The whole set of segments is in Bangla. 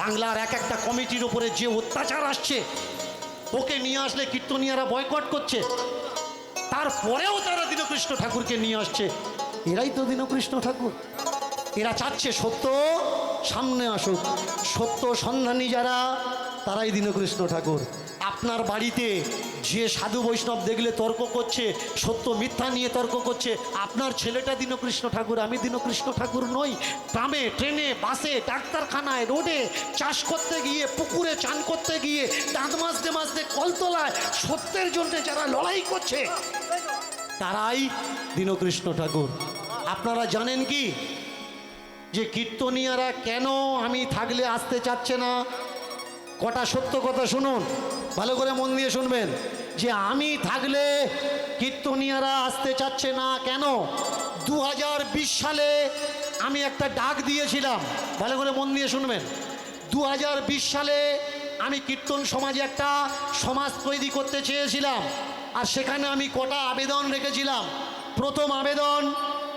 বাংলার এক একটা কমিটির উপরে যে অত্যাচার আসছে, ওকে নিয়ে আসলে কীর্তনিয়ারা বয়কট করছে। তারপরেও তারা দীনকৃষ্ণ ঠাকুরকে নিয়ে আসছে। এরাই তো দীনকৃষ্ণ ঠাকুর। এরা চাচ্ছে সত্য সামনে আসুক। সত্য সন্ধানী যারা তারাই দীনকৃষ্ণ ঠাকুর। আপনার বাড়িতে যে সাধু বৈষ্ণব দেখলে তর্ক করছে, সত্য মিথ্যা নিয়ে তর্ক করছে, আপনার ছেলেটা দীনকৃষ্ণ ঠাকুর, আমি দীনকৃষ্ণ ঠাকুর নই। ট্রামে, ট্রেনে, বাসে, ডাক্তারখানায়, রোডে চাষ করতে গিয়ে, পুকুরে চান করতে গিয়ে, দাঁত মাজতে মাজতে কলতলায় সত্যের জন্য যারা লড়াই করছে, তারাই দীনকৃষ্ণ ঠাকুর। আপনারা জানেন কি? যে কীর্তনিয়ারা কেন আমি থাকলে আসতে চাচ্ছে না? কটা সত্য কথা শুনুন, ভালো করে মন দিয়ে শুনবেন। যে আমি থাকলে কীর্তনিয়ারা আসতে চাচ্ছে না কেন? দু হাজার বিশ সালে আমি একটা ডাক দিয়েছিলাম, ভালো করে মন দিয়ে শুনবেন। দু হাজার বিশ সালে আমি কীর্তন সমাজে একটা সমাজ তৈরি করতে চেয়েছিলাম, আর সেখানে আমি কটা আবেদন রেখেছিলাম। প্রথম আবেদন,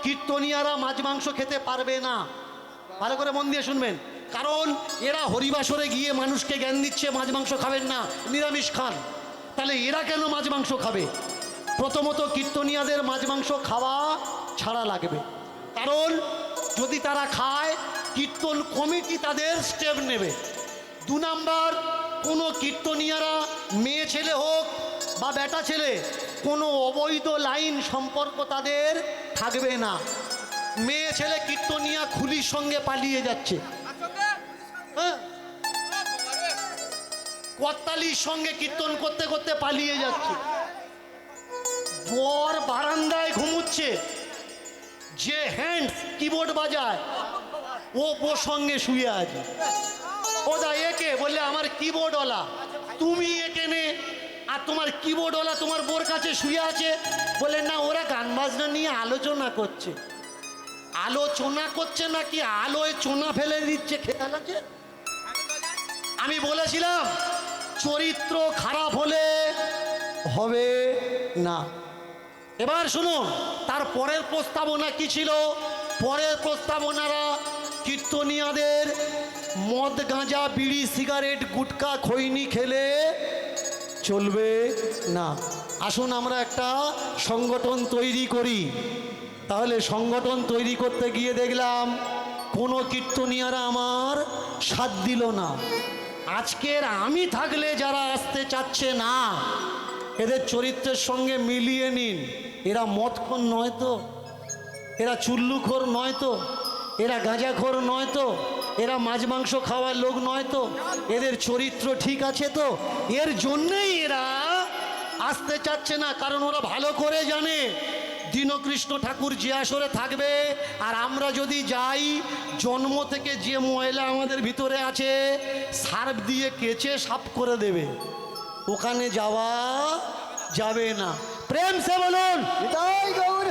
কীর্তনিয়ারা মাছ মাংস খেতে পারবে না। ভালো করে মন দিয়ে শুনবেন। কারণ এরা হরিবাসরে গিয়ে মানুষকে জ্ঞান দিচ্ছে, মাছ মাংস খাবেন না, নিরামিষ খান। তাহলে এরা কেন মাছ মাংস খাবে? প্রথমত কীর্তনিয়াদের মাছ মাংস খাওয়া ছাড়া লাগবে। কারণ যদি তারা খায়, কীর্তন কমিটি তাদের স্টেপ নেবে। দু নাম্বার, কোনো কীর্তনিয়ারা মেয়ে ছেলে হোক বা বেটা ছেলে, কোনো অবৈধ লাইন সম্পর্ক তাদের থাকবে না। মেয়ে ছেলে কীর্তনিয়া খুলির সঙ্গে পালিয়ে যাচ্ছে। কর্তালির সঙ্গে কীর্তন করতে করতে পালিয়ে যাচ্ছে। বর বারান্দায় ঘুমুচ্ছে। যে হ্যান্ড কিবোর্ড বাজায়, ও বোর সঙ্গে শুয়ে আছে। ও দা একে বললে, আমার কিবোর্ডওয়ালা তুমি একে নে। আর তোমার কিবোর্ডওয়ালা তোমার বোর কাছে শুয়ে আছে? বলে না, ওরা গান বাজনা নিয়ে আলোচনা করছে। আলোচনা করছে নাকি? আলোয় চোনা ফেলে দিচ্ছে, খেয়াল আছে? আমি বলেছিলাম চরিত্র খারাপ হলে হবে না। এবার শুনুন, তার পরের প্রস্তাবনা কি ছিল? পরের প্রস্তাবনারা কীর্তনিয়াদের মদ, গাঁজা, বিড়ি, সিগারেট, গুটকা, খৈনি খেলে চলবে না। আসুন আমরা একটা সংগঠন তৈরি করি। তাহলে সংগঠন তৈরি করতে গিয়ে দেখলাম, কোনো কীর্তনিয়ারা আমার সাথ দিল না। আজকের আমি থাকলে যারা আসতে চাচ্ছে না, এদের চরিত্রের সঙ্গে মিলিয়ে নিন। এরা মদখোর নয় তো, এরা চুল্লুখোর নয় তো, এরা গাঁজাখোর নয় তো, এরা মাছ মাংস খাওয়ার লোক নয় তো, এদের চরিত্র ঠিক আছে তো? এর জন্যেই এরা আসতে চাচ্ছে না, কারণ ওরা ভালো করে জানে। দীনকৃষ্ণ ঠাকুর যে আসরে থাকবে, আর আমরা যদি যাই, জন্ম থেকে যে ময়লা আমাদের ভিতরে আছে, সার্ফ দিয়ে কেচে সাফ করে দেবে। ওখানে যাওয়া যাবে না। প্রেম সে বলুন। গৌর